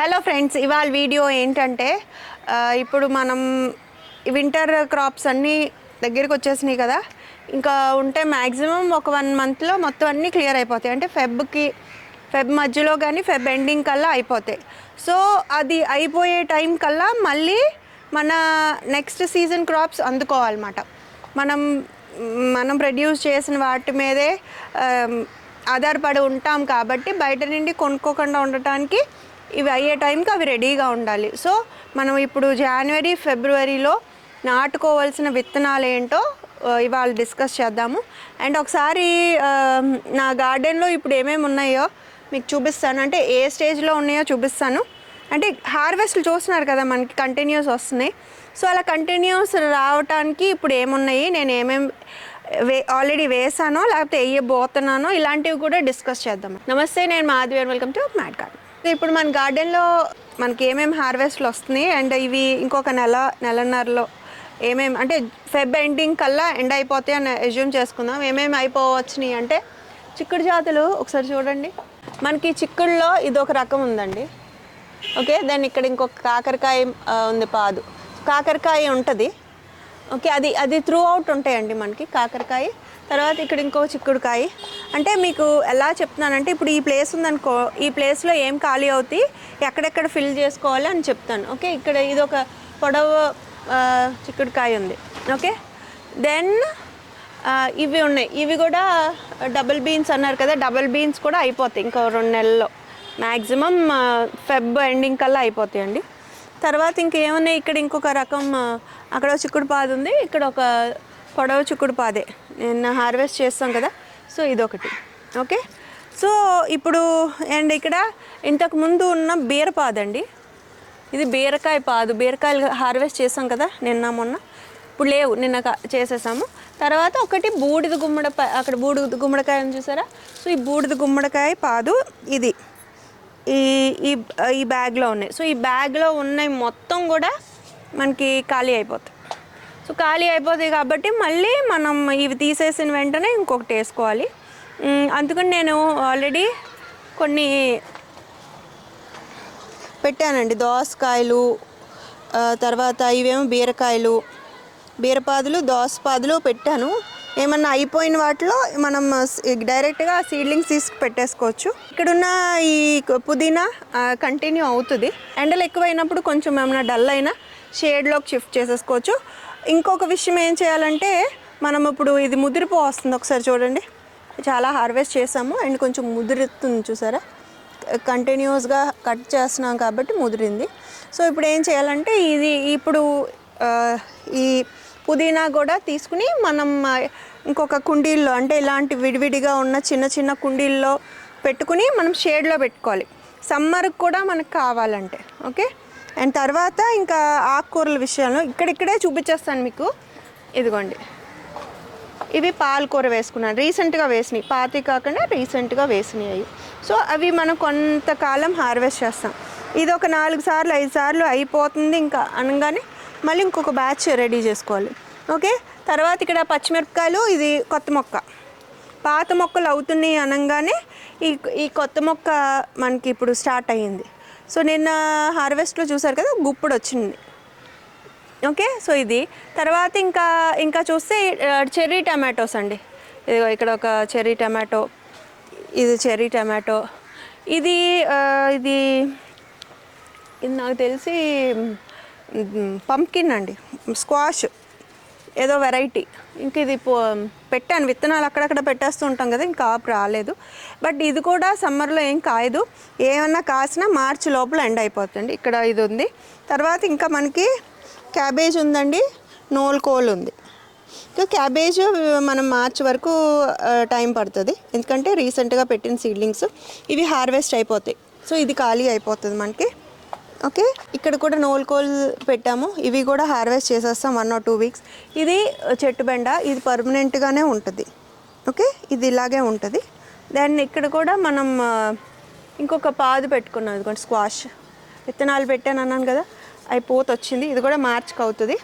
Hello friends ఇవాళ video ఏంటంటే ఇప్పుడు మనం వింటర్ క్రాప్స్ అన్నీ దగ్గరికి వచ్చేసినాయి కదా. ఇంకా ఉంటే మ్యాక్సిమం ఒక వన్ మంత్లో మొత్తం అన్నీ క్లియర్ అయిపోతాయి. అంటే ఫెబ్కి ఫెబ్ మధ్యలో కానీ ఫెబ్ ఎండింగ్ కల్లా అయిపోతాయి. సో అది అయిపోయే టైం కల్లా మళ్ళీ మన నెక్స్ట్ సీజన్ క్రాప్స్ అందుకోవాలన్నమాట. మనం మనం ప్రొడ్యూస్ చేసిన వాటి మీదే ఆధారపడి ఉంటాం కాబట్టి బయట నుండి కొనుక్కోకుండా ఉండటానికి ఇవి అయ్యే టైంకి అవి రెడీగా ఉండాలి. సో మనం ఇప్పుడు జనవరి ఫిబ్రవరిలో నాటుకోవాల్సిన విత్తనాలు ఏంటో ఇవాళ డిస్కస్ చేద్దాము. అండ్ ఒకసారి నా గార్డెన్లో ఇప్పుడు ఏమేమి ఉన్నాయో మీకు చూపిస్తాను. అంటే ఏ స్టేజ్లో ఉన్నాయో చూపిస్తాను. అంటే హార్వెస్ట్లు చూస్తున్నారు కదా మనకి కంటిన్యూస్ వస్తున్నాయి. సో అలా కంటిన్యూస్ రావటానికి ఇప్పుడు ఏమున్నాయి? నేను ఏమేమి వే ఆల్రెడీ వేసానో లేకపోతే వేయబోతున్నానో ఇలాంటివి కూడా డిస్కస్ చేద్దాం నమస్తే నేను Madhavi and welcome to mat garden. ఇప్పుడు మన గార్డెన్లో మనకి ఏమేమి హార్వెస్ట్లు వస్తున్నాయి? అండ్ ఇవి ఇంకొక నెల నెలన్నరలో ఏమేమి అంటే ఫెబ్ ఎండింగ్ కల్లా ఎండ్ అయిపోతాయి అని ఎజ్యూమ్ చేసుకుందాం. ఏమేమి అయిపోవచ్చినాయి? అంటే చిక్కుడు జాతులు ఒకసారి చూడండి. మనకి చిక్కుడులో ఇది ఒక రకం ఉందండి. ఓకే దాన్ని ఇక్కడ ఇంకొక కాకరకాయ ఉంది పాదు. కాకరకాయ ఉంటుంది. ఓకే అది అది త్రూ అవుట్ ఉంటాయండి మనకి కాకరకాయ. తర్వాత ఇక్కడ ఇంకో చిక్కుడుకాయ. అంటే మీకు ఎలా చెప్తున్నానంటే ఇప్పుడు ఈ ప్లేస్ ఉందనుకో ఈ ప్లేస్లో ఏం ఖాళీ అవుతాయి ఎక్కడెక్కడ ఫిల్ చేసుకోవాలి అని చెప్తాను. ఓకే? ఇక్కడ ఇది ఒక పొడవు చిక్కుడుకాయ ఉంది. ఓకే? దెన్ ఇవి ఉన్నాయి. ఇవి కూడా డబుల్ బీన్స్ అన్నారు కదా డబుల్ బీన్స్ కూడా అయిపోతాయి ఇంకో రెండు నెలల్లో. మ్యాక్సిమం ఫెబ్ ఎండింగ్ కల్లా అయిపోతాయండి. తర్వాత ఇంకేమున్నాయి? ఇక్కడ ఇంకొక రకం అక్కడ చిక్కుడు పాదు ఉంది. ఇక్కడ ఒక పొడవ చిక్కుడు పాదే నిన్న హార్వెస్ట్ చేస్తాం కదా సో ఇదొకటి. ఓకే? సో ఇప్పుడు అండ్ ఇక్కడ ఇంతకు ముందు ఉన్న బీరపాదండి ఇది బీరకాయ పాదు బీరకాయలు హార్వెస్ట్ చేసాం కదా నిన్న మొన్న. ఇప్పుడు లేవు నిన్న చేసేసాము. తర్వాత ఒకటి బూడిద గుమ్మడికాయ అక్కడ బూడిద గుమ్మడికాయ ఉంది చూసారా? సో ఈ బూడిద గుమ్మడికాయ పాదు ఇది. ఈ ఈ ఈ బ్యాగ్లో ఉన్నాయి. సో ఈ బ్యాగ్లో ఉన్నాయి మొత్తం కూడా మనకి ఖాళీ అయిపోతాయి. సో ఖాళీ అయిపోతాయి కాబట్టి మళ్ళీ మనం ఇవి తీసేసిన వెంటనే ఇంకొకటి వేసుకోవాలి. అందుకని నేను ఆల్రెడీ కొన్ని పెట్టానండి. దోసకాయలు తర్వాత ఇవేమో బీరకాయలు బీరపాదులు దోసపాదులు పెట్టాను. ఏమన్నా అయిపోయిన వాటిలో మనం డైరెక్ట్గా సీడ్లింగ్స్ తీసుకు పెట్టేసుకోవచ్చు. ఇక్కడున్న ఈ పుదీనా కంటిన్యూ అవుతుంది. ఎండలు ఎక్కువైనప్పుడు కొంచెం ఏమైనా డల్ అయినా షేడ్లోకి షిఫ్ట్ చేసేసుకోవచ్చు. ఇంకొక విషయం ఏం చేయాలంటే మనం ఇప్పుడు ఇది ముదిరిపో వస్తుంది ఒకసారి చూడండి. చాలా హార్వెస్ట్ చేసాము. అండ్ కొంచెం ముదురుతుంది చూసారా? కంటిన్యూస్గా కట్ చేస్తున్నాం కాబట్టి ముదిరింది. సో ఇప్పుడు ఏం చేయాలంటే ఇది ఇప్పుడు ఈ పుదీనా కూడా తీసుకుని మనం ఇంకొక కుండీల్లో అంటే ఇలాంటి విడివిడిగా ఉన్న చిన్న చిన్న కుండీల్లో పెట్టుకుని మనం షేడ్లో పెట్టుకోవాలి. సమ్మర్కి కూడా మనకు కావాలంటే ఓకే? అండ్ తర్వాత ఇంకా ఆకుకూరల విషయంలో ఇక్కడిక్కడే చూపించేస్తాను మీకు. ఇదిగోండి. ఇవి పాలకూర వేసుకున్నాను. రీసెంట్గా వేసినాయి. పాతి కాకుండా రీసెంట్గా వేసినాయి అవి. సో అవి మనం కొంతకాలం హార్వెస్ట్ చేస్తాం. ఇది ఒక నాలుగు సార్లు ఐదు సార్లు అయిపోతుంది ఇంకా అనగానే మళ్ళీ ఇంకొక బ్యాచ్ రెడీ చేసుకోవాలి. ఓకే? తర్వాత ఇక్కడ పచ్చిమిరపకాయలు ఇది కొత్త మొక్క. పాత మొక్కలు అవుతున్నాయి అనగానే ఈ ఈ కొత్త మొక్క మనకి ఇప్పుడు స్టార్ట్ అయ్యింది. సో నిన్న హార్వెస్ట్లో చూసారు కదా గుప్పుడు వచ్చింది. ఓకే సో ఇది. తర్వాత ఇంకా ఇంకా చూస్తే చెర్రీ టమాటోస్ అండి. ఇదిగో ఇక్కడ ఒక చెర్రీ టమాటో ఇది చెర్రీ టమాటో. ఇది ఇది ఇది నాకు తెలిసి పంకిన్ అండి స్క్వాష్ ఏదో వెరైటీ. ఇంక ఇది పో పెట్టాను. విత్తనాలు అక్కడక్కడ పెట్టేస్తూ ఉంటాం కదా ఇంకా ఆపు రాలేదు. బట్ ఇది కూడా సమ్మర్లో ఏం కాయదు. ఏమన్నా కాసినా మార్చి లోపల ఎండ్ అయిపోతుంది. ఇక్కడ ఇది ఉంది. తర్వాత ఇంకా మనకి క్యాబేజ్ ఉందండి. నోల్కోల్ ఉంది. ఇంకా క్యాబేజ్ మనం మార్చ్ వరకు టైం పడుతుంది. ఎందుకంటే రీసెంట్గా పెట్టిన సీడ్లింగ్స్ ఇవి హార్వెస్ట్ అయిపోతాయి. సో ఇది ఖాళీ అయిపోతుంది మనకి. ఓకే? ఇక్కడ కూడా నోల్కోల్ పెట్టాము. ఇవి కూడా హార్వెస్ట్ చేసేస్తాం వన్ ఆర్ టూ వీక్స్. ఇది చెట్టు బెండ. ఇది పర్మనెంట్గానే ఉంటుంది. ఓకే? ఇది ఇలాగే ఉంటుంది. దెన్ ఇక్కడ కూడా మనం ఇంకొక పాదు పెట్టుకున్నాం. ఇదిగోండి స్క్వాష్ విత్తనాలు పెట్టాను అన్నాను కదా? అవి పోత వచ్చింది ఇది కూడా మార్చికి అవుతుంది.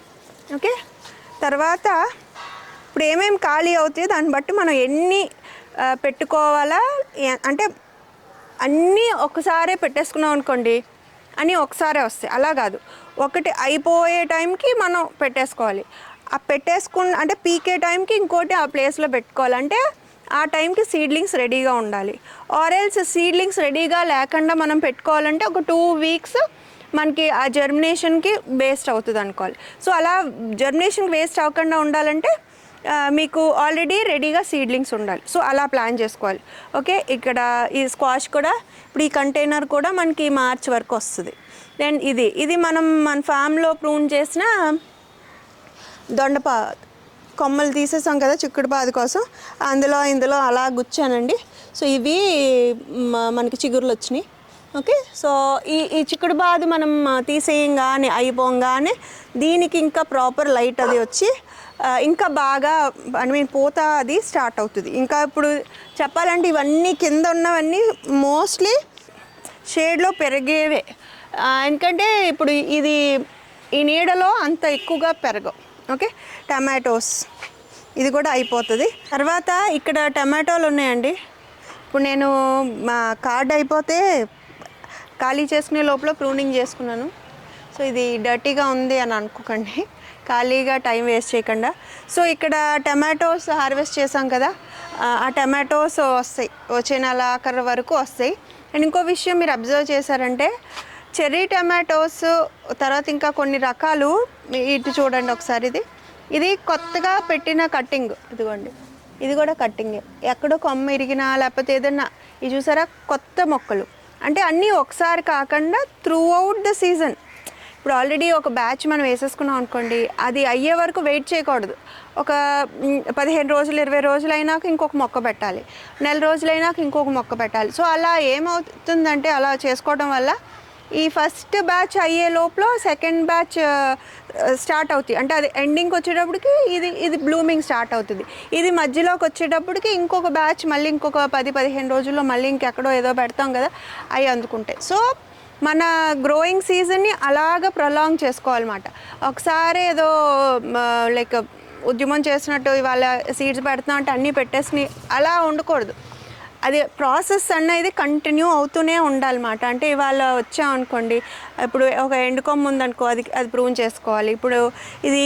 ఓకే? తర్వాత ఇప్పుడు ఏమేమి ఖాళీ అవుతాయో దాన్ని బట్టి మనం ఎన్ని పెట్టుకోవాలా? అంటే అన్నీ ఒకసారే పెట్టేసుకున్నాం అనుకోండి అని ఒకసారే వస్తాయి. అలా కాదు. ఒకటి అయిపోయే టైంకి మనం పెట్టేసుకోవాలి. ఆ పెట్టేసుకున్న అంటే పీకే టైంకి ఇంకోటి ఆ ప్లేస్లో పెట్టుకోవాలంటే ఆ టైంకి సీడ్లింగ్స్ రెడీగా ఉండాలి. ఆరెల్స్ సీడ్లింగ్స్ రెడీగా లేకుండా మనం పెట్టుకోవాలంటే ఒక టూ వీక్స్ మనకి ఆ జర్మినేషన్కి వేస్ట్ అవుతుంది అనుకోవాలి. సో అలా జర్మినేషన్కి వేస్ట్ అవ్వకుండా ఉండాలంటే మీకు ఆల్రెడీ రెడీగా సీడ్లింగ్స్ ఉండాలి. సో అలా ప్లాన్ చేసుకోవాలి. ఓకే ఇక్కడ ఈ స్క్వాష్ కూడా ఇప్పుడు ఈ కంటైనర్ కూడా మనకి మార్చ్ వరకు వస్తుంది. దెన్ ఇది ఇది మనం మన ఫామ్లో ప్రూన్ చేసిన దొండపా కొమ్మలు తీసేసాం కదా చిక్కుడు పాది కోసం. అందులో ఇందులో అలా గుచ్చానండి. సో ఇవి మనకి చిగురులు వచ్చినాయి. ఓకే? సో ఈ ఈ చిక్కుడు బాధ మనం తీసేయంగానే అయిపోగానే దీనికి ఇంకా ప్రాపర్ లైట్ అది వచ్చి ఇంకా బాగా ఐ మీన్ పూత అది స్టార్ట్ అవుతుంది. ఇంకా ఇప్పుడు చెప్పాలంటే ఇవన్నీ కింద ఉన్నవన్నీ మోస్ట్లీ షేడ్లో పెరిగేవే. ఎందుకంటే ఇప్పుడు ఇది ఈ నీడలో అంత ఎక్కువగా పెరగవు. ఓకే? టమాటోస్ ఇది కూడా అయిపోతుంది. తర్వాత ఇక్కడ టమాటోలు ఉన్నాయండి. ఇప్పుడు నేను మా కార్డ్ అయిపోతే ఖాళీ చేసుకునే లోపల ప్రూనింగ్ చేసుకున్నాను. సో ఇది డర్టీగా ఉంది అని అనుకోకండి. ఖాళీగా టైం వేస్ట్ చేయకుండా. సో ఇక్కడ టమాటోస్ హార్వెస్ట్ చేసాం కదా ఆ, టమాటోస్ వస్తాయి. వచ్చే నెల ఆఖరి వరకు వస్తాయి. అండ్ ఇంకో విషయం మీరు అబ్జర్వ్ చేశారంటే చెర్రీ టమాటోస్ తర్వాత ఇంకా కొన్ని రకాలు ఇటు చూడండి ఒకసారి ఇది. ఇది కొత్తగా పెట్టిన కట్టింగ్ ఇదిగోండి. ఇది కూడా కట్టింగే. ఎక్కడో కొమ్మ ఇరిగినా లేకపోతే ఏదన్నా ఇది చూసారా? కొత్త మొక్కలు. అంటే అన్నీ ఒకసారి కాకుండా త్రూ అవుట్ ద సీజన్ ఇప్పుడు ఆల్రెడీ ఒక బ్యాచ్ మనం వేసేసుకున్నాం అనుకోండి అది అయ్యే వరకు వెయిట్ చేయకూడదు. ఒక పదిహేను రోజులు ఇరవై రోజులు అయినాక ఇంకొక మొక్క పెట్టాలి. నెల రోజులైనాక ఇంకొక మొక్క పెట్టాలి. సో అలా ఏమవుతుందంటే అలా చేసుకోవడం వల్ల ఈ ఫస్ట్ బ్యాచ్ అయ్యే లోపల సెకండ్ బ్యాచ్ స్టార్ట్ అవుతాయి అంటే అది ఎండింగ్కి వచ్చేటప్పటికి ఇది ఇది బ్లూమింగ్ స్టార్ట్ అవుతుంది. ఇది మధ్యలోకి వచ్చేటప్పటికి ఇంకొక బ్యాచ్ మళ్ళీ ఇంకొక పది పదిహేను రోజుల్లో మళ్ళీ ఇంకెక్కడో ఏదో పెడతాం కదా అవి అందుకుంటాయి. సో మన గ్రోయింగ్ సీజన్ని అలాగ ప్రొలాంగ్ చేసుకోవాలన్నమాట. ఒకసారి ఏదో లైక్ ఉద్యమం చేసినట్టు ఇవాళ సీడ్స్ పెడుతున్నాం అంటే అన్నీ పెట్టేసి అలా ఉండకూడదు. అది ప్రాసెస్ అనేది కంటిన్యూ అవుతూనే ఉండాలన్నమాట. అంటే ఇవాళ వచ్చాం అనుకోండి ఇప్పుడు ఒక ఎండుకొమ్మ ఉందనుకో అది అది ప్రూవ్ చేసుకోవాలి. ఇప్పుడు ఇది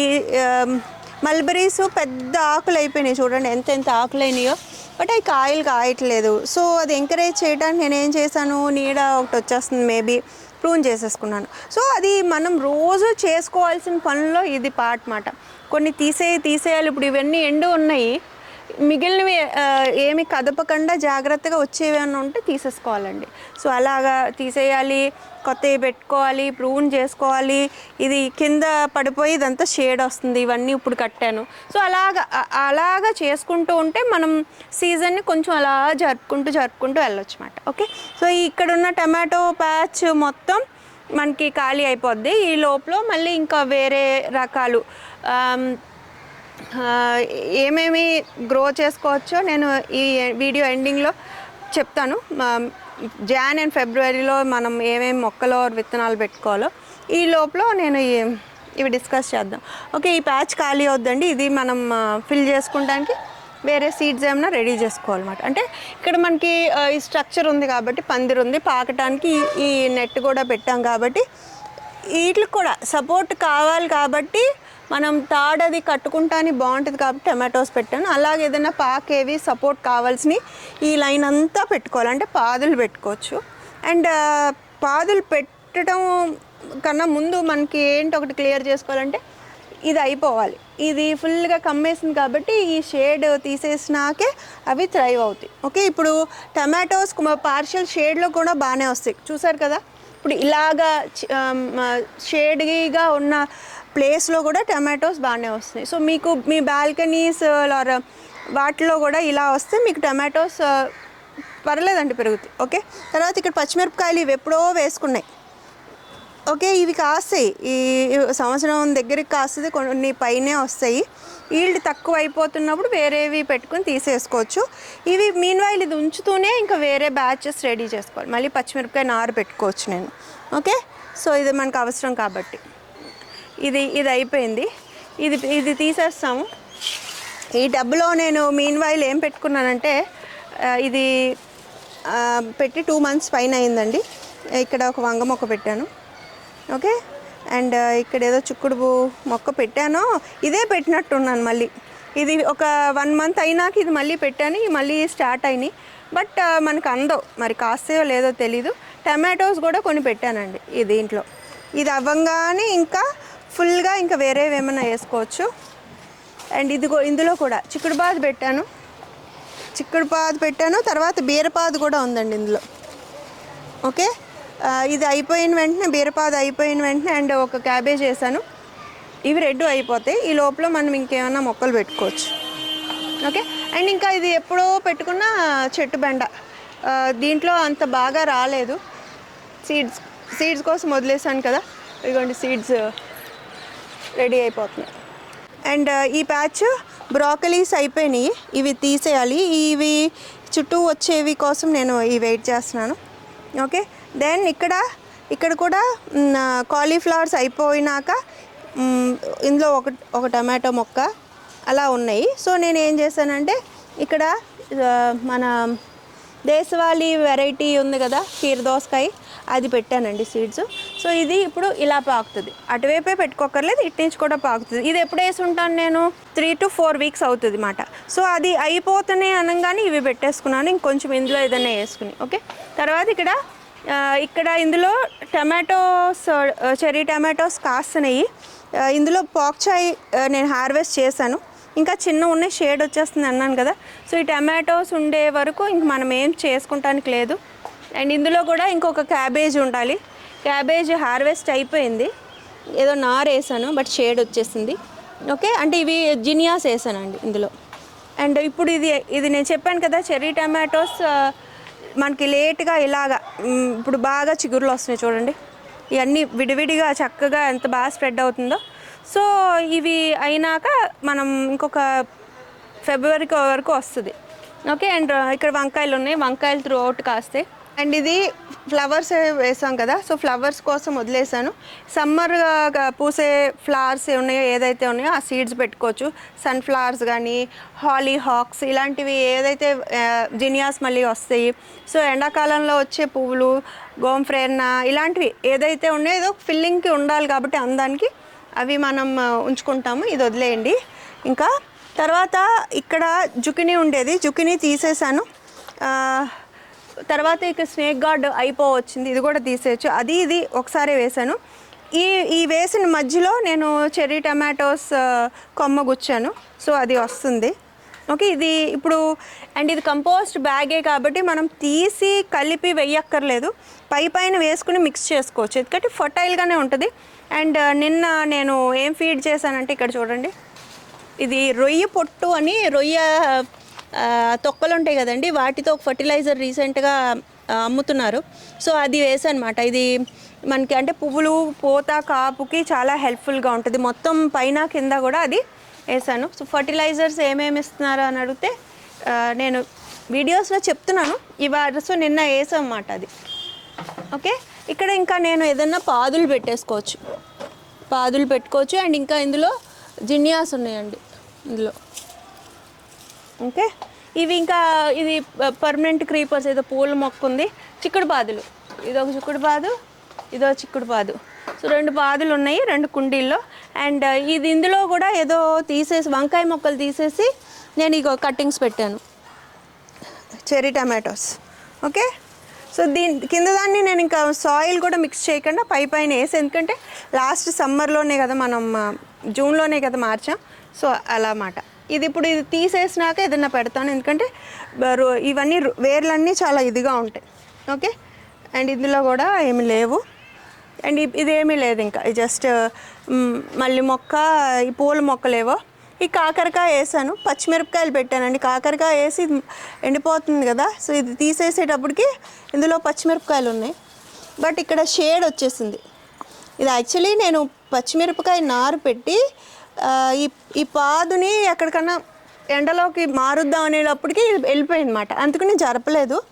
మల్బరీస్ పెద్ద ఆకులు అయిపోయినాయి చూడండి ఎంత ఎంత ఆకులు అయినాయో. బట్ అవి కాయలు కాయట్లేదు. సో అది ఎంకరేజ్ చేయడానికి నేను ఏం చేశాను నీడ ఒకటి వచ్చేస్తుంది మేబీ ప్రూన్ చేసేసుకున్నాను. సో అది మనం రోజు చేసుకోవాల్సిన పనుల్లో ఇది పార్ట్ మాట కొన్ని తీసే తీసేయాలి. ఇప్పుడు ఇవన్నీ ఎండు ఉన్నాయి. మిగిలినవి ఏమి కదపకుండా జాగ్రత్తగా వచ్చేవి ఉంటే తీసేసుకోవాలండి. సో అలాగా తీసేయాలి కొత్తవి పెట్టుకోవాలి ప్రూన్ చేసుకోవాలి. ఇది కింద పడిపోయి ఇదంతా షేడ్ వస్తుంది ఇవన్నీ ఇప్పుడు కట్టాను. సో అలాగా అలాగా చేసుకుంటూ ఉంటే మనం సీజన్ని కొంచెం అలా జరుపుకుంటూ జరుపుకుంటూ వెళ్ళొచ్చు అనమాట ఓకే? సో ఇక్కడ ఉన్న టమాటో ప్యాచ్ మొత్తం మనకి ఖాళీ అయిపోద్ది. ఈ లోపల మళ్ళీ ఇంకా వేరే రకాలు ఏమేమి గ్రో చేసుకోవచ్చో నేను ఈ వీడియో ఎండింగ్లో చెప్తాను. జాన్ అండ్ ఫిబ్రవరిలో మనం ఏమేమి మొక్కలు విత్తనాలు పెట్టుకోవాలో ఈ లోపల నేను ఇవి డిస్కస్ చేద్దాం. ఓకే ఈ ప్యాచ్ ఖాళీ అవుద్దండి. ఇది మనం ఫిల్ చేసుకోవడానికి వేరే సీడ్స్ ఏమైనా రెడీ చేసుకోవాలన్నమాట. అంటే ఇక్కడ మనకి ఈ స్ట్రక్చర్ ఉంది కాబట్టి పందిరు ఉంది. పాకటానికి ఈ నెట్ కూడా పెట్టాం కాబట్టి వీటికి కూడా సపోర్ట్ కావాలి కాబట్టి మనం తాడ్ అది కట్టుకుంటానికి బాగుంటుంది కాబట్టి టమాటోస్ పెట్టాను. అలాగే ఏదైనా పాకేవి సపోర్ట్ కావాల్సినవి ఈ లైన్ అంతా పెట్టుకోవాలి. అంటే పాదులు పెట్టుకోవచ్చు. అండ్ పాదులు పెట్టడం కన్నా ముందు మనకి ఏంటి ఒకటి క్లియర్ చేసుకోవాలంటే ఇది అయిపోవాలి. ఇది ఫుల్గా కమ్మేసింది కాబట్టి ఈ షేడ్ తీసేసినాకే అవి థ్రైవ్ అవుతాయి. ఓకే ఇప్పుడు టమాటోస్ పార్షియల్ షేడ్లో కూడా బాగానే వస్తాయి. చూసారు కదా? ఇప్పుడు ఇలాగా షేడ్గా ఉన్న ప్లేస్లో కూడా టమాటోస్ బాగానే వస్తాయి. సో మీకు మీ బాల్కనీస్ ఆర్ వాటిలో కూడా ఇలా వస్తే మీకు టమాటోస్ పర్లేదండి పెరుగుతాయి. ఓకే? తర్వాత ఇక్కడ పచ్చిమిరపకాయలు ఇవి ఎప్పుడో వేసుకున్నాయి. ఓకే? ఇవి కాస్తాయి. ఈ సంవత్సరం దగ్గరికి కాస్తుంది కొన్ని పైనే వస్తాయి. ఈల్డ్ తక్కువ అయిపోతున్నప్పుడు వేరేవి పెట్టుకుని తీసేసుకోవచ్చు. ఇవి మీన్ వైల్ ఇది ఉంచుతూనే ఇంకా వేరే బ్యాచెస్ రెడీ చేసుకోవాలి. మళ్ళీ పచ్చిమిరపకాయ నారు పెట్టుకోవచ్చు నేను. ఓకే? సో ఇది మనకు అవసరం కాబట్టి. ఇది ఇది అయిపోయింది. ఇది ఇది తీసేస్తాము. ఈ డబ్బులో నేను మీన్ వైల్ ఏం పెట్టుకున్నానంటే ఇది పెట్టి టూ మంత్స్ పైన అయిందండి. ఇక్కడ ఒక వంగ మొక్క పెట్టాను. ఓకే? అండ్ ఇక్కడ ఏదో చిక్కుడు మొక్క పెట్టాను. ఇదే పెట్టినట్టున్నాను మళ్ళీ. ఇది ఒక వన్ మంత్ అయినాక ఇది మళ్ళీ పెట్టాను. మళ్ళీ స్టార్ట్ అయినాయి. బట్ మనకు అందవు. మరి కాస్తాయో లేదో తెలీదు. టమాటోస్ కూడా కొన్ని పెట్టానండి ఈ దీంట్లో. ఇది అవ్వంగానే ఇంకా ఫుల్గా ఇంకా వేరేవి ఏమైనా వేసుకోవచ్చు. అండ్ ఇది ఇందులో కూడా చిక్కుడు బాధ పెట్టాను. చిక్కుడు పాదు పెట్టాను. తర్వాత బీరపాదు కూడా ఉందండి ఇందులో. ఓకే? ఇది అయిపోయిన వెంటనే బీరపాదు అయిపోయిన వెంటనే అండ్ ఒక క్యాబేజ్ వేసాను. ఇవి రెడ్ అయిపోతాయి ఈ లోపల మనం ఇంకేమైనా మొక్కలు పెట్టుకోవచ్చు. ఓకే? అండ్ ఇంకా ఇది ఎప్పుడో పెట్టుకున్న చెట్టు బెండ. దీంట్లో అంత బాగా రాలేదు. సీడ్స్ సీడ్స్ కోసం వదిలేసాను కదా. ఇదిగోండి సీడ్స్. రెడీ అయిపోతున్నాయి అండ్ ఈ ప్యాచ్ బ్రాకలీస్ అయిపోయినాయి. ఇవి తీసేయాలి. ఇవి చుట్టూ వచ్చేవి కోసం నేను ఈ వెయిట్ చేస్తున్నాను. ఓకే? దెన్ ఇక్కడ ఇక్కడ కూడా కాలీఫ్లవర్స్ అయిపోయినాక ఇందులో ఒక ఒక టమాటో మొక్క అలా ఉన్నాయి. సో నేను ఏం చేశానంటే ఇక్కడ మన దేశవాళీ వెరైటీ ఉంది కదా కీర దోసకాయ. అది పెట్టానండి సీడ్స్. సో ఇది ఇప్పుడు ఇలా పాకుతుంది. అటువైపే పెట్టుకోకర్లేదు ఇటు నుంచి కూడా పాకుతుంది. ఇది ఎప్పుడు వేసి ఉంటాను నేను? త్రీ టు ఫోర్ వీక్స్ అవుతుంది అన్నమాట సో అది అయిపోతూనే అనగానే ఇవి పెట్టేసుకున్నాను. ఇంకొంచెం ఇందులో ఏదైనా వేసుకుని ఓకే? తర్వాత ఇక్కడ ఇక్కడ ఇందులో టమాటోస్ చెర్రీ టమాటోస్ కాస్తున్నాయి. ఇందులో పాక్చాయ్ నేను హార్వెస్ట్ చేశాను. ఇంకా చిన్న ఉన్నాయి షేడ్ వచ్చేస్తుంది అన్నాను కదా. సో ఈ టమాటోస్ ఉండే వరకు ఇంక మనం ఏం చేసుకుంటానికి లేదు. అండ్ ఇందులో కూడా ఇంకొక క్యాబేజ్ ఉండాలి. క్యాబేజ్ హార్వెస్ట్ అయిపోయింది. ఏదో నార్ వేసాను బట్ షేడ్ వచ్చేసింది. ఓకే అంటే ఇవి జినియాస్ వేసానండి ఇందులో. అండ్ ఇప్పుడు ఇది ఇది నేను చెప్పాను కదా చెర్రీ టమాటోస్ మనకి లేట్గా ఇలాగా ఇప్పుడు బాగా చిగురులు వస్తున్నాయి చూడండి. ఇవన్నీ విడివిడిగా చక్కగా ఎంత బాగా స్ప్రెడ్ అవుతుందో. సో ఇవి అయినాక మనం ఇంకొక ఫిబ్రవరికి వరకు వస్తుంది. ఓకే అండ్ ఇక్కడ వంకాయలు ఉన్నాయి. వంకాయలు త్రూ అవుట్ కాస్తాయి అండ్ ఇది ఫ్లవర్స్ వేసాం కదా సో ఫ్లవర్స్ కోసం వదిలేసాను. సమ్మర్ పూసే ఫ్లవర్స్ ఉన్నాయో ఏదైతే ఉన్నాయో ఆ సీడ్స్ పెట్టుకోవచ్చు. సన్ఫ్లవర్స్ కానీ హాలీ హాక్స్ ఇలాంటివి ఏదైతే జినియాస్ మళ్ళీ వస్తాయి. సో ఎండాకాలంలో వచ్చే పువ్వులు గోంఫ్రేన్న ఇలాంటివి ఏదైతే ఉన్నాయో ఏదో ఫిల్లింగ్కి ఉండాలి కాబట్టి అందానికి అవి మనం ఉంచుకుంటాము. ఇది వదిలేయండి. ఇంకా తర్వాత ఇక్కడ జుకినీ ఉండేది. జుకినీ తీసేసాను. తర్వాత ఇక స్నేక్ గార్డ్ అయిపోవచ్చింది. ఇది కూడా తీసేయచ్చు. అది ఇది ఒకసారి వేసాను ఈ ఈ వేసిన మధ్యలో నేను చెర్రీ టమాటోస్ కొమ్మ గుచ్చాను. సో అది వస్తుంది. ఓకే ఇది ఇప్పుడు అండ్ ఇది కంపోస్ట్ బ్యాగే కాబట్టి మనం తీసి కలిపి వెయ్యక్కర్లేదు. పై పైన వేసుకుని మిక్స్ చేసుకోవచ్చు. ఎందుకంటే ఫర్టైల్గానే ఉంటుంది. అండ్ నిన్న నేను ఏం ఫీడ్ చేశానంటే ఇక్కడ చూడండి. ఇది రొయ్య పొట్టు అని రొయ్య తొక్కలు ఉంటాయి కదండి వాటితో ఒక ఫర్టిలైజర్ రీసెంట్గా అమ్ముతున్నారు. సో అది వేసనమాట ఇది మనకి అంటే పువ్వులు పూత కాపుకి చాలా హెల్ప్ఫుల్గా ఉంటుంది. మొత్తం పైన కింద కూడా అది వేసాను. సో ఫర్టిలైజర్స్ ఏమేమి ఇస్తున్నారు అని అడిగితే నేను వీడియోస్లో చెప్తున్నాను. ఇవాళ సో నిన్న వేసాం అది. ఓకే? ఇక్కడ ఇంకా నేను ఏదన్నా పాదులు పెట్టేసుకోవచ్చు. పాదులు పెట్టుకోవచ్చు. అండ్ ఇంకా ఇందులో జినియాస్ ఉన్నాయండి. ఇందులో. ఓకే? ఇవి ఇంకా ఇది పర్మనెంట్ క్రీపర్స్ ఏదో పూల మొక్క ఉంది. చిక్కుడు పాదులు ఇదొక చిక్కుడు పాదు ఇదో చిక్కుడు పాదు సో రెండు పాదులు ఉన్నాయి రెండు కుండీల్లో. అండ్ ఇది ఇందులో కూడా ఏదో తీసేసి వంకాయ మొక్కలు తీసేసి నేను ఇగో కట్టింగ్స్ పెట్టాను. Cherry tomatoes. ఓకే? సో దీని కింద దాన్ని నేను ఇంకా సాయిల్ కూడా మిక్స్ చేయకుండా పై పైన వేసి ఎందుకంటే లాస్ట్ సమ్మర్లోనే కదా మనం జూన్లోనే కదా మార్చాం. సో అలా మాట. ఇది ఇప్పుడు ఇది తీసేసినాక ఏదైనా పెడతాను. ఎందుకంటే రో- ఇవన్నీ రో- వేర్లన్నీ చాలా ఇదిగా ఉంటాయి. ఓకే? అండ్ ఇందులో కూడా ఏమి లేవు. అండ్ ఇది ఇదేమీ లేదు ఇంకా. జస్ట్ మళ్ళీ మొక్క ఈ పూల మొక్కలేవో. ఈ కాకరకాయ వేసాను. పచ్చిమిరపకాయలు పెట్టానండి. కాకరకాయ వేసి ఎండిపోతుంది కదా. సో ఇది తీసేసేటప్పటికి ఇందులో పచ్చిమిరపకాయలు ఉన్నాయి. బట్ ఇక్కడ షేడ్ వచ్చేసింది. ఇది యాక్చువల్లీ నేను పచ్చిమిరపకాయ నారు పెట్టి ఈ ఈ పాదుని ఎక్కడికన్నా ఎండలోకి మారుద్దాం అనేటప్పటికి ఇది వెళ్ళిపోయింది అనమాట అందుకని జరపలేదు.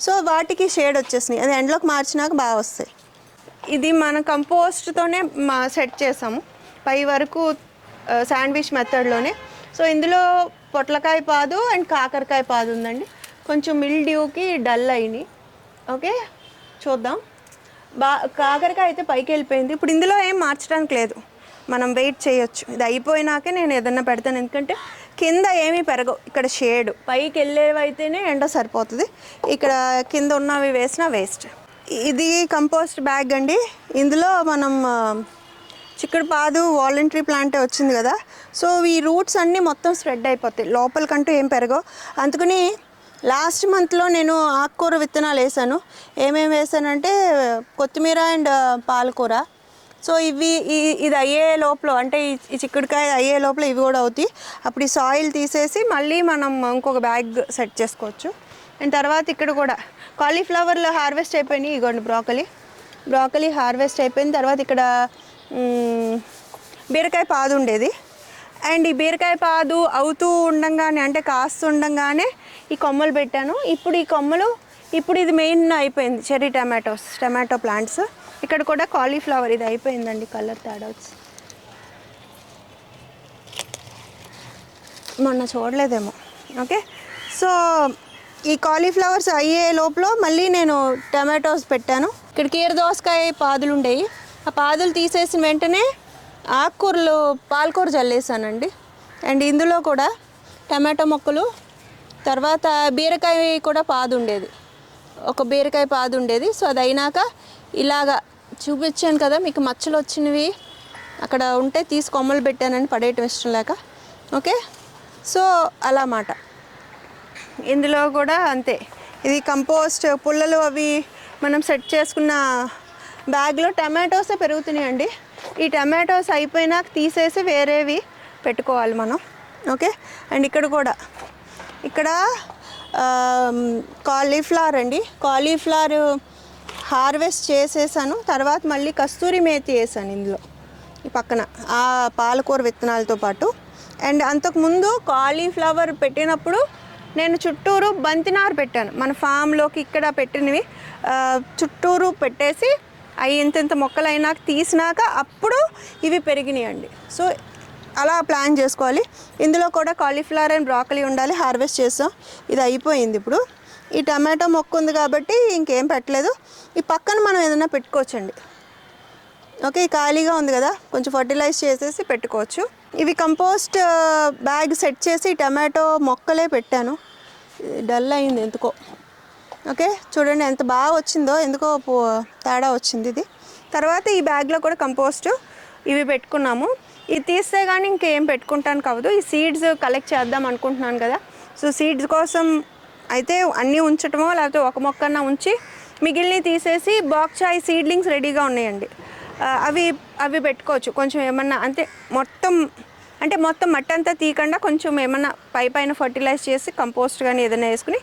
సో వాటికి షేడ్ వచ్చేసినాయి. అది ఎండలోకి మార్చినాక బాగా వస్తాయి. ఇది మన కంపోస్ట్తోనే మా సెట్ చేసాము. పై వరకు శాండ్విచ్ మెథడ్లోనే. సో ఇందులో పొట్లకాయ పాదు అండ్ కాకరకాయ పాదు ఉందండి. కొంచెం మిల్డ్యూకి డల్ అయినాయి. ఓకే? చూద్దాం. బా కాకరకాయ అయితే పైకి వెళ్ళిపోయింది. ఇప్పుడు ఇందులో ఏం మార్చడానికి లేదు. మనం వెయిట్ చేయొచ్చు. ఇది అయిపోయినాకే నేను ఏదన్నా పెడతాను. ఎందుకంటే కింద ఏమీ పెరగవు. ఇక్కడ షేడ్. పైకి వెళ్ళేవైతేనే ఎండ సరిపోతుంది. ఇక్కడ కింద ఉన్నవి వేసినా వేస్ట్. ఇది కంపోస్ట్ బ్యాగ్ అండి. ఇందులో మనం ఆ, చిక్కుడు పాదు వాలంటరీ ప్లాంటే వచ్చింది కదా. సో ఈ రూట్స్ అన్నీ మొత్తం స్ప్రెడ్ అయిపోతాయి. లోపలికంటూ ఏం పెరగవు. అందుకని లాస్ట్ మంత్లో నేను ఆకుకూర విత్తనాలు వేసాను. ఏమేమి వేసానంటే కొత్తిమీర అండ్ పాలకూర. సో ఇవి ఇది అయ్యే లోపల అంటే ఈ చిక్కుడుకాయ అయ్యే లోపల ఇవి కూడా అవుతాయి. అప్పుడు ఈ సాయిల్ తీసేసి మళ్ళీ మనం ఇంకొక బ్యాగ్ సెట్ చేసుకోవచ్చు. అండ్ తర్వాత ఇక్కడ కూడా కాలీఫ్లవర్లో హార్వెస్ట్ అయిపోయినాయి ఇగోండి బ్రాకలీ బ్రాకలీ హార్వెస్ట్ అయిపోయిన తర్వాత ఇక్కడ బీరకాయ పాదు ఉండేది. అండ్ ఈ బీరకాయ పాదు అవుతూ ఉండంగానే అంటే కాస్తుండగానే ఈ కొమ్మలు పెట్టాను. ఇప్పుడు ఈ కొమ్మలు ఇప్పుడు ఇది మెయిన్ అయిపోయింది చెర్రీ టమాటోస్ టమాటో ప్లాంట్స్. ఇక్కడ కూడా కాలీఫ్లవర్ ఇది అయిపోయిందండి కలర్ తేడా వచ్చి మొన్న చూడలేదేమో. ఓకే సో ఈ కాలీఫ్లవర్స్ అయ్యే లోపల మళ్ళీ నేను టమాటోస్ పెట్టాను. ఇక్కడ కీర దోసకాయ పాదులు ఉండేవి ఆ పాదులు తీసేసిన వెంటనే ఆకుకూరలు పాలకూర చల్లేసానండి. అండ్ ఇందులో కూడా టమాటో మొక్కలు తర్వాత బీరకాయ కూడా పాదు ఉండేది. ఒక బీరకాయ పాదు ఉండేది. సో అది అయినాక ఇలాగా చూపించాను కదా మీకు మచ్చలు వచ్చినవి. అక్కడ ఉంటే తీసి కొమ్మలు పెట్టానని పడేయటం ఇష్టం లేక. ఓకే? సో అలా మాట. ఇందులో కూడా అంతే. ఇది కంపోస్ట్ పుల్లలు అవి మనం సెట్ చేసుకున్న బ్యాగ్లో టమాటోసే పెరుగుతున్నాయండి. ఈ టమాటోస్ అయిపోయినాక తీసేసి వేరేవి పెట్టుకోవాలి మనం. ఓకే? అండ్ ఇక్కడ కూడా. ఇక్కడ కాలీఫ్లవర్ అండి. కాలీఫ్లవర్ హార్వెస్ట్ చేసేసాను. తర్వాత మళ్ళీ కస్తూరి మేతి వేసాను ఇందులో ఈ పక్కన ఆ పాలకూర విత్తనాలతో పాటు. అండ్ అంతకుముందు కాలీఫ్లవర్ పెట్టినప్పుడు నేను చుట్టూరు బంతినారు పెట్టాను. మన ఫామ్లోకి ఇక్కడ పెట్టినవి చుట్టూరు పెట్టేసి అవి ఇంత మొక్కలు అయినాక తీసినాక అప్పుడు ఇవి పెరిగినాయండి. సో అలా ప్లాన్ చేసుకోవాలి. ఇందులో కూడా కాలీఫ్లవర్ అండ్ బ్రాకలీ ఉండాలి హార్వెస్ట్ చేస్తాం ఇది అయిపోయింది ఇప్పుడు. ఈ టమాటో మొక్క ఉంది కాబట్టి ఇంకేం పెట్టలేదు. ఈ పక్కన మనం ఏదైనా పెట్టుకోవచ్చండి. ఓకే ఈ ఖాళీగా ఉంది కదా కొంచెం ఫర్టిలైజ్ చేసేసి పెట్టుకోవచ్చు. ఇవి కంపోస్ట్ బ్యాగ్ సెట్ చేసి టమాటో మొక్కలే పెట్టాను. డల్ అయింది ఎందుకో. ఓకే చూడండి ఎంత బాగా వచ్చిందో ఎందుకో పో- తేడా వచ్చింది ఇది. తర్వాత ఈ బ్యాగ్లో కూడా కంపోస్ట్ ఇవి పెట్టుకున్నాము. ఇది తీస్తే కానీ ఇంకేం పెట్టుకుంటాను కావద్దు ఈ సీడ్స్ కలెక్ట్ చేద్దాం అనుకుంటున్నాను కదా. సో సీడ్స్ కోసం అయితే అన్నీ ఉంచటమో లేకపోతే ఒక మొక్కన్న ఉంచి మిగిలినవి తీసేసి బాక్చాయ్ సీడ్లింగ్స్ రెడీగా ఉన్నాయండి. అవి అవి పెట్టుకోవచ్చు. కొంచెం ఏమన్నా అంటే మొత్తం అంటే మొత్తం మట్టి అంతా తీయకుండా కొంచెం ఏమన్నా పై పైన ఫర్టిలైజ్ చేసి కంపోస్ట్ కానీ ఏదైనా వేసుకుని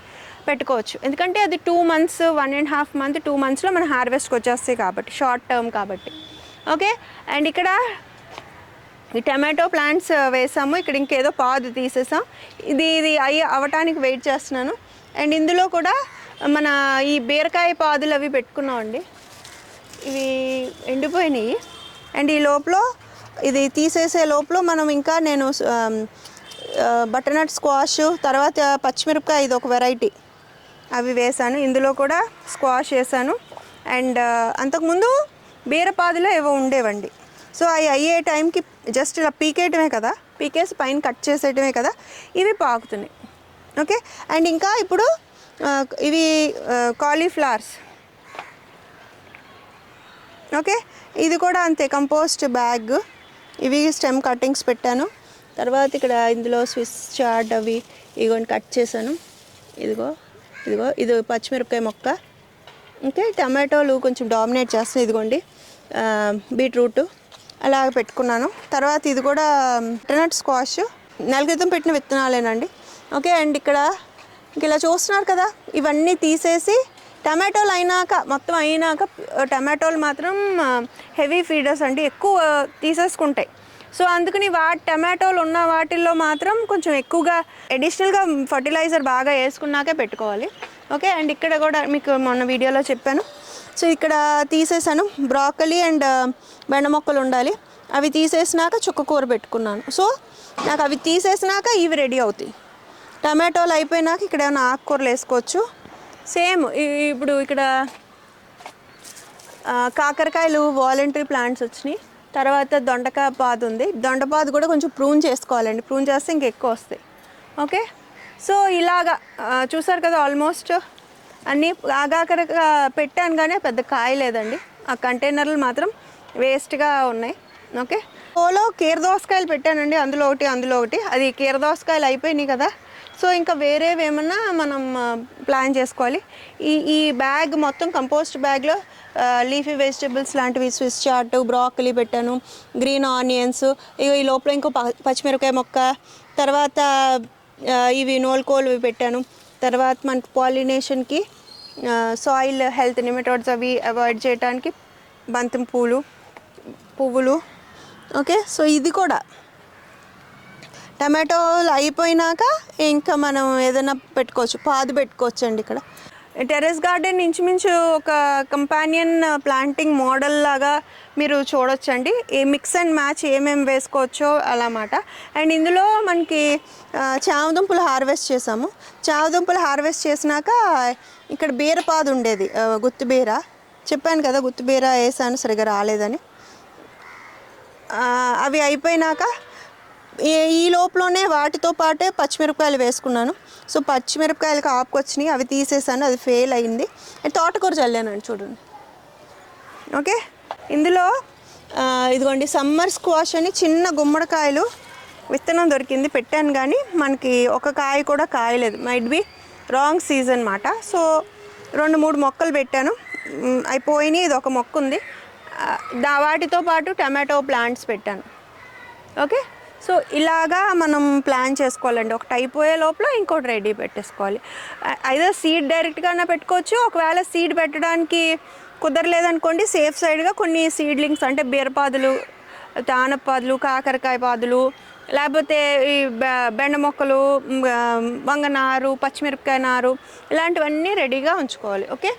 పెట్టుకోవచ్చు. ఎందుకంటే అది two months one and half month two మంత్స్లో మన హార్వెస్ట్కి వచ్చేస్తాయి కాబట్టి షార్ట్ టర్మ్ కాబట్టి. ఓకే? అండ్ ఇక్కడ ఈ టమాటో ప్లాంట్స్ వేసాము. ఇక్కడ ఇంకేదో పాదు తీసేసాం. ఇది ఇది అయ్యి అవటానికి వెయిట్ చేస్తున్నాను. అండ్ ఇందులో కూడా మన ఈ బీరకాయ పాదులు అవి పెట్టుకున్నామండి. ఇవి ఎండిపోయినాయి. అండ్ ఈ లోపల ఇది తీసేసే లోపల మనం ఇంకా నేను బటర్నట్ స్క్వాష్ తర్వాత పచ్చిమిరపకాయ ఇది ఒక వెరైటీ అవి వేసాను. ఇందులో కూడా స్క్వాష్ వేసాను. అండ్ అంతకుముందు బీరపాదులో ఏవో ఉండేవండి. సో అవి అయ్యే టైంకి జస్ట్ ఇలా పీకేయటమే కదా పీకేసి పైన కట్ చేసేయటమే కదా ఇవి పాకుతున్నాయి. ఓకే? అండ్ ఇంకా ఇప్పుడు ఇవి కాలీఫ్లవర్స్ ఓకే? ఇది కూడా అంతే కంపోస్ట్ బ్యాగ్ ఇవి స్టెమ్ కటింగ్స్ పెట్టాను. తర్వాత ఇక్కడ ఇందులో స్విస్ చార్ట్ అవి ఇగోని కట్ చేశాను. ఇదిగో ఇదిగో ఇది పచ్చిమిరపకాయ మొక్క. ఓకే? టమాటోలు కొంచెం డామినేట్ చేస్తాయి ఇదిగోండి. బీట్రూట్ అలాగ పెట్టుకున్నాను. తర్వాత ఇది కూడా బటర్నట్ స్క్వాష్ నెల క్రితం పెట్టిన విత్తనాలేనండి. ఓకే అండ్ ఇక్కడ ఇంక ఇలా చూస్తున్నారు కదా ఇవన్నీ తీసేసి టమాటోలు అయినాక మొత్తం అయినాక టమాటోలు మాత్రం హెవీ ఫీడర్స్ అండి ఎక్కువ తీసేసుకుంటాయి. సో అందుకని వా టమాటోలు ఉన్న వాటిల్లో మాత్రం కొంచెం ఎక్కువగా అడిషనల్గా ఫర్టిలైజర్ బాగా వేసుకున్నాకే పెట్టుకోవాలి. ఓకే అండ్ ఇక్కడ కూడా మీకు మొన్న వీడియోలో చెప్పాను. సో ఇక్కడ తీసేసాను బ్రాకలీ అండ్ బెండ మొక్కలు ఉండాలి. అవి తీసేసినాక చుక్కకూర పెట్టుకున్నాను. సో నాకు అవి తీసేసినాక ఇవి రెడీ అవుతాయి. టమాటోలు అయిపోయినాక ఇక్కడ ఏమైనా ఆకుకూరలు వేసుకోవచ్చు. సేమ్ ఇప్పుడు ఇక్కడ కాకరకాయలు వాలంటరీ ప్లాంట్స్ వచ్చినాయి. తర్వాత దొండకాయ పాదు ఉంది. దొండపాదు కూడా కొంచెం ప్రూన్ చేసుకోవాలండి. ప్రూన్ చేస్తే ఇంక ఎక్కువ వస్తాయి. ఓకే? సో ఇలాగా చూసారు కదా ఆల్మోస్ట్ అన్నీ. ఆగాకరగా పెట్టాను కానీ పెద్ద కాయ లేదండి. ఆ కంటైనర్లు మాత్రం వేస్ట్గా ఉన్నాయి. ఓకే? ఓలో కీర దోసకాయలు పెట్టానండి. అందులో ఒకటి అందులో ఒకటి. అది కీర దోసకాయలు అయిపోయినాయి కదా. సో ఇంకా వేరేవి ఏమన్నా మనం ప్లాన్ చేసుకోవాలి. ఈ ఈ బ్యాగ్ మొత్తం కంపోస్ట్ బ్యాగ్లో లీఫీ వెజిటేబుల్స్ లాంటివి స్విస్ చాట్ బ్రాకలీ పెట్టాను గ్రీన్ ఆనియన్స్ ఇక ఈ లోపల ఇంకో పచ్చిమిరపకాయ మొక్క తర్వాత ఇవి నోల్కోలు పెట్టాను. తర్వాత మన పాలినేషన్కి సాయిల్ హెల్త్ నిమిటోడ్స్ అవి అవాయిడ్ చేయడానికి బంతం పూలు పువ్వులు ఓకే సో ఇది కూడా. టమాటోలు అయిపోయినాక ఇంకా మనం ఏదైనా పెట్టుకోవచ్చు పాదు పెట్టుకోవచ్చు అండి ఇక్కడ టెర్రస్ గార్డెన్ ఇంచుమించు ఒక కంపానియన్ ప్లాంటింగ్ మోడల్ లాగా మీరు చూడొచ్చండి. ఏ మిక్స్ అండ్ మ్యాచ్ ఏమేమి వేసుకోవచ్చో అలామాట. అండ్ ఇందులో మనకి ఆ, చామదుంపలు హార్వెస్ట్ చేసాము. చామదుంపలు హార్వెస్ట్ చేసినాక ఇక్కడ బీరపాదు ఉండేది గుత్తుబీర బీర. చెప్పాను కదా గుత్తి బీర వేసాను సరిగా రాలేదని. అవి అయిపోయినాక ఈ- ఈ లోపలనే వాటితో పాటే పచ్చిమిరపకాయలు వేసుకున్నాను. సో పచ్చిమిరపకాయలు ఆపుకొచ్చినాయి అవి తీసేసాను అది ఫెయిల్ అయింది. నేను తోటకూర చల్లానండి చూడండి. ఓకే? ఇందులో ఇదిగోండి సమ్మర్ స్క్వాష్ అని చిన్న గుమ్మడికాయలు విత్తనం దొరికింది పెట్టాను కానీ మనకి ఒక కాయ కూడా కాయలేదు. మైట్ బి రాంగ్ సీజన్ అన్నమాట. సో రెండు మూడు మొక్కలు పెట్టాను. అయిపోయినాయి ఇది ఒక మొక్క ఉంది దా వాటితో పాటు టమాటో ప్లాంట్స్ పెట్టాను. ఓకే? సో ఇలాగా మనం ప్లాన్ చేసుకోవాలండి. ఒకటి అయిపోయే లోపల ఇంకోటి రెడీ పెట్టేసుకోవాలి. అయితే సీడ్ డైరెక్ట్గానే పెట్టుకోవచ్చు. ఒకవేళ సీడ్ పెట్టడానికి కుదరలేదనుకోండి సేఫ్ సైడ్గా కొన్ని సీడ్లింగ్స్ అంటే బీరపాదులు తానపాదులు కాకరకాయ పాదులు లేకపోతే ఈ బె- బెండ మొక్కలు వంగ నారు వంగనారు పచ్చిమిరపకాయ నారు ఇలాంటివన్నీ రెడీగా ఉంచుకోవాలి. ఓకే?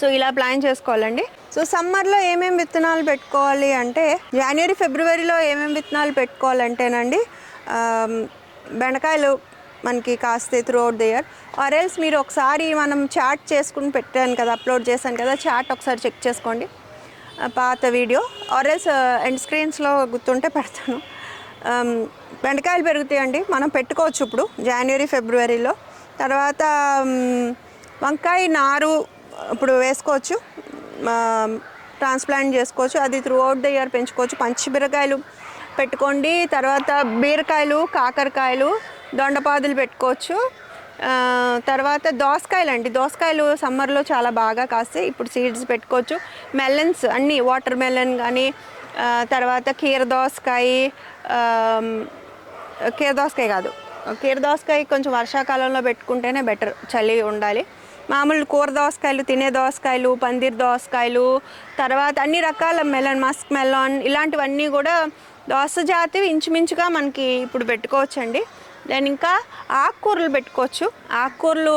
సో ఇలా ప్లాన్ చేసుకోవాలండి. సో సమ్మర్లో ఏమేమి విత్తనాలు పెట్టుకోవాలి అంటే జనవరి ఫిబ్రవరిలో ఏమేమి విత్తనాలు పెట్టుకోవాలంటేనండి బెండకాయలు మనకి కాస్తే త్రూ అవుట్ ద ఇయర్ ఆర్ఎల్స్ మీరు ఒకసారి మనం చాట్ చేసుకుని పెట్టాను కదా అప్లోడ్ చేశాను కదా చాట్ ఒకసారి చెక్ చేసుకోండి. పాత వీడియో ఆర్ఎల్స్ ఎండ్ స్క్రీన్స్లో గుర్తుంటే పెడతాను. బెండకాయలు పెరుగుతాయండి మనం పెట్టుకోవచ్చు ఇప్పుడు జనవరి ఫిబ్రవరిలో తర్వాత వంకాయ నారు వేసుకోవచ్చు ట్రాన్స్ప్లాంట్ చేసుకోవచ్చు అది త్రూ అవుట్ ద ఇయర్ పెంచుకోవచ్చు పంచిమిరకాయలు పెట్టుకోండి తర్వాత బీరకాయలు కాకరకాయలు దొండపాదులు పెట్టుకోవచ్చు. తర్వాత దోసకాయలు అండి దోసకాయలు సమ్మర్లో చాలా బాగా కాస్తాయి ఇప్పుడు సీడ్స్ పెట్టుకోవచ్చు. మెలన్స్ అన్నీ వాటర్ మెలన్ కానీ తర్వాత కీర దోసకాయ కీర దోసకాయ కాదు కీర దోసకాయ కొంచెం వర్షాకాలంలో పెట్టుకుంటేనే బెటర్ చలి ఉండాలి. మామూలు కూర దోసకాయలు తినే దోసకాయలు పందిర్ దోసకాయలు తర్వాత అన్ని రకాల మెలన్ మస్క్ మెలాన్ ఇలాంటివన్నీ కూడా దోస జాతి ఇంచుమించుగా మనకి ఇప్పుడు పెట్టుకోవచ్చండి. దెన్ ఇంకా ఆకుకూరలు పెట్టుకోవచ్చు. ఆకుకూరలు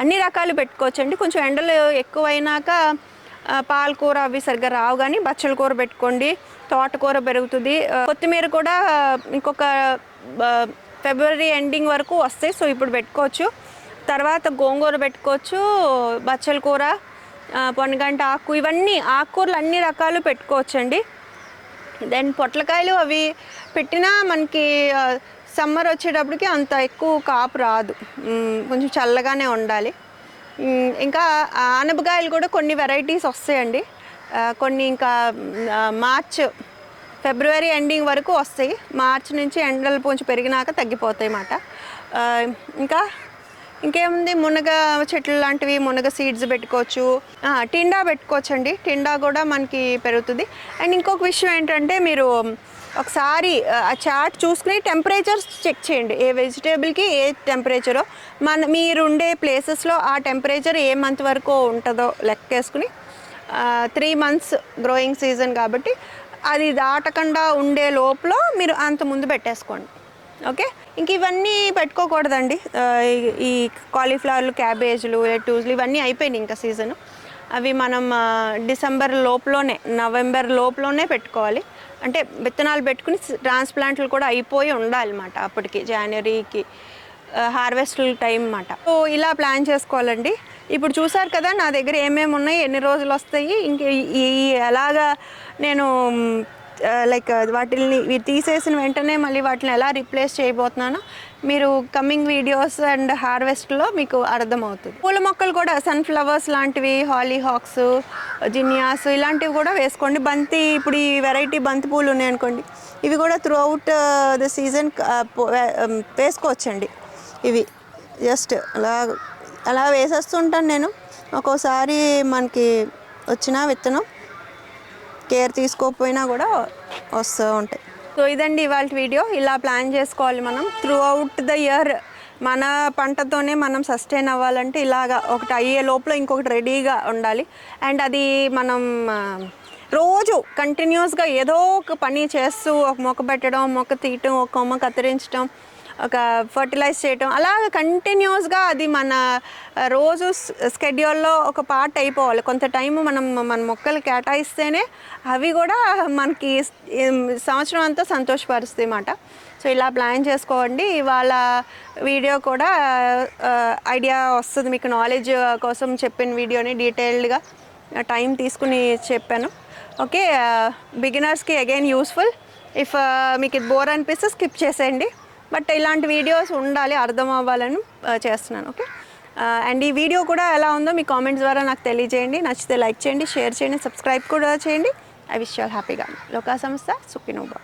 అన్ని రకాలు పెట్టుకోవచ్చు అండి కొంచెం ఎండలు ఎక్కువైనాక పాలకూర అవి సరిగ్గా రావు కానీ బచ్చల కూర పెట్టుకోండి. తోటకూర పెరుగుతుంది. కొత్తిమీర కూడా ఇంకొక ఫిబ్రవరి ఎండింగ్ వరకు వస్తాయి. సో ఇప్పుడు పెట్టుకోవచ్చు. తర్వాత గోంగూర పెట్టుకోవచ్చు బచ్చల కూర పొనగంట ఆకు ఇవన్నీ ఆకుకూరలు అన్ని రకాలు పెట్టుకోవచ్చండి. దెన్ పొట్లకాయలు అవి పెట్టినా మనకి సమ్మర్ వచ్చేటప్పటికి అంత ఎక్కువ కాపు రాదు. కొంచెం చల్లగానే ఉండాలి. ఇంకా ఆనపకాయలు కూడా కొన్ని వెరైటీస్ వస్తాయండి. కొన్ని ఇంకా మార్చ్ ఫిబ్రవరి ఎండింగ్ వరకు వస్తాయి. మార్చ్ నుంచి ఎండలు కొంచెం పెరిగినాక తగ్గిపోతాయి అన్నమాట ఇంకా ఇంకేముంది? మునగ చెట్లు లాంటివి మునగ సీడ్స్ పెట్టుకోవచ్చు. టిండా పెట్టుకోవచ్చు అండి టిండా కూడా మనకి పెరుగుతుంది. అండ్ ఇంకొక విషయం ఏంటంటే మీరు ఒకసారి ఆ, చాట్ చార్ట్ చూసుకుని టెంపరేచర్స్ చెక్ చేయండి. ఏ వెజిటేబుల్కి ఏ టెంపరేచరో మన మీరు ఉండే ప్లేసెస్లో ఆ టెంపరేచర్ ఏ మంత్ వరకు ఉంటుందో లెక్కేసుకుని త్రీ మంత్స్ గ్రోయింగ్ సీజన్ కాబట్టి అది దాటకుండా ఉండే లోపల మీరు అంత ముందు పెట్టేసుకోండి. ఓకే? ఇంక ఇవన్నీ పెట్టుకోకూడదండి. ఈ- కాలీఫ్లవర్లు క్యాబేజ్లు లెటూస్లు ఇవన్నీ అయిపోయినాయి ఇంకా సీజన్ అవి మనం డిసెంబర్ లోపలోనే నవంబర్ లోపలోనే పెట్టుకోవాలి. అంటే విత్తనాలు పెట్టుకుని ట్రాన్స్ప్లాంట్లు కూడా అయిపోయి ఉండాలన్నమాట అప్పటికి జనవరికి హార్వెస్ట్ టైం అన్నమాట. సో ఇలా ప్లాన్ చేసుకోవాలండి. ఇప్పుడు చూసారు కదా నా దగ్గర ఏమేమి ఉన్నాయి ఎన్ని రోజులు వస్తాయి ఇంక ఈ- ఈ ఎలాగా నేను లైక్ వాటిని ఇవి తీసేసిన వెంటనే మళ్ళీ వాటిని ఎలా రీప్లేస్ చేయబోతున్నానో మీరు కమింగ్ వీడియోస్ అండ్ హార్వెస్ట్లో మీకు అర్థమవుతుంది. పూల మొక్కలు కూడా సన్ఫ్లవర్స్ లాంటివి హాలీ హాక్స్ జినియాస్ ఇలాంటివి కూడా వేసుకోండి. బంతి ఇప్పుడు ఈ వెరైటీ బంతి పూలు ఉన్నాయనుకోండి ఇవి కూడా త్రూ అవుట్ ద సీజన్ వేసుకోవచ్చండి. ఇవి జస్ట్ అలా అలా వేసేస్తుంటాను నేను. ఒక్కోసారి మనకి వచ్చిన విత్తనం కేర్ తీసుకోకపోయినా కూడా వస్తూ ఉంటాయి. సో ఇదండి ఇవాళ వీడియో. ఇలా ప్లాన్ చేసుకోవాలి మనం. త్రూ అవుట్ ద ఇయర్ మన పంటతోనే మనం సస్టైన్ అవ్వాలంటే ఇలాగా ఒకటి అయ్యే లోపల ఇంకొకటి రెడీగా ఉండాలి. అండ్ అది మనం రోజు కంటిన్యూస్గా ఏదో ఒక పని చేస్తూ ఒక మొక్క పెట్టడం మొక్క తీయటం ఒక కొమ్మ కత్తిరించడం ఒక ఫర్టిలైజ్ చేయటం. అలా కంటిన్యూస్గా అది మన రోజు స్కెడ్యూల్లో ఒక పార్ట్ అయిపోవాలి. కొంత టైం మనం మన మొక్కలు కేటాయిస్తేనే అవి కూడా మనకి సంవత్సరం అంతా సంతోషపరుస్తాయి అన్నమాట సో ఇలా ప్లాన్ చేసుకోండి. ఇవాళ వీడియో కూడా ఐడియా వస్తుంది. మీకు నాలెడ్జ్ కోసం చెప్పిన వీడియోని డీటెయిల్డ్గా టైం తీసుకుని చెప్పాను. ఓకే బిగినర్స్కి అగైన్ యూస్ఫుల్ ఇఫ్ మీకు ఇది బోర్ అనిపిస్తే స్కిప్ చేసేయండి. బట్ ఇలాంటి వీడియోస్ ఉండాలి అర్థం అవ్వాలని చేస్తున్నాను ఓకే? అండ్ ఈ వీడియో కూడా ఎలా ఉందో మీ కామెంట్స్ ద్వారా నాకు తెలియజేయండి. నచ్చితే లైక్ చేయండి షేర్ చేయండి సబ్స్క్రైబ్ కూడా చేయండి. ఐ విష్ ఆల్ హ్యాపీగా. లోకా సంస్థ సుఖినోబా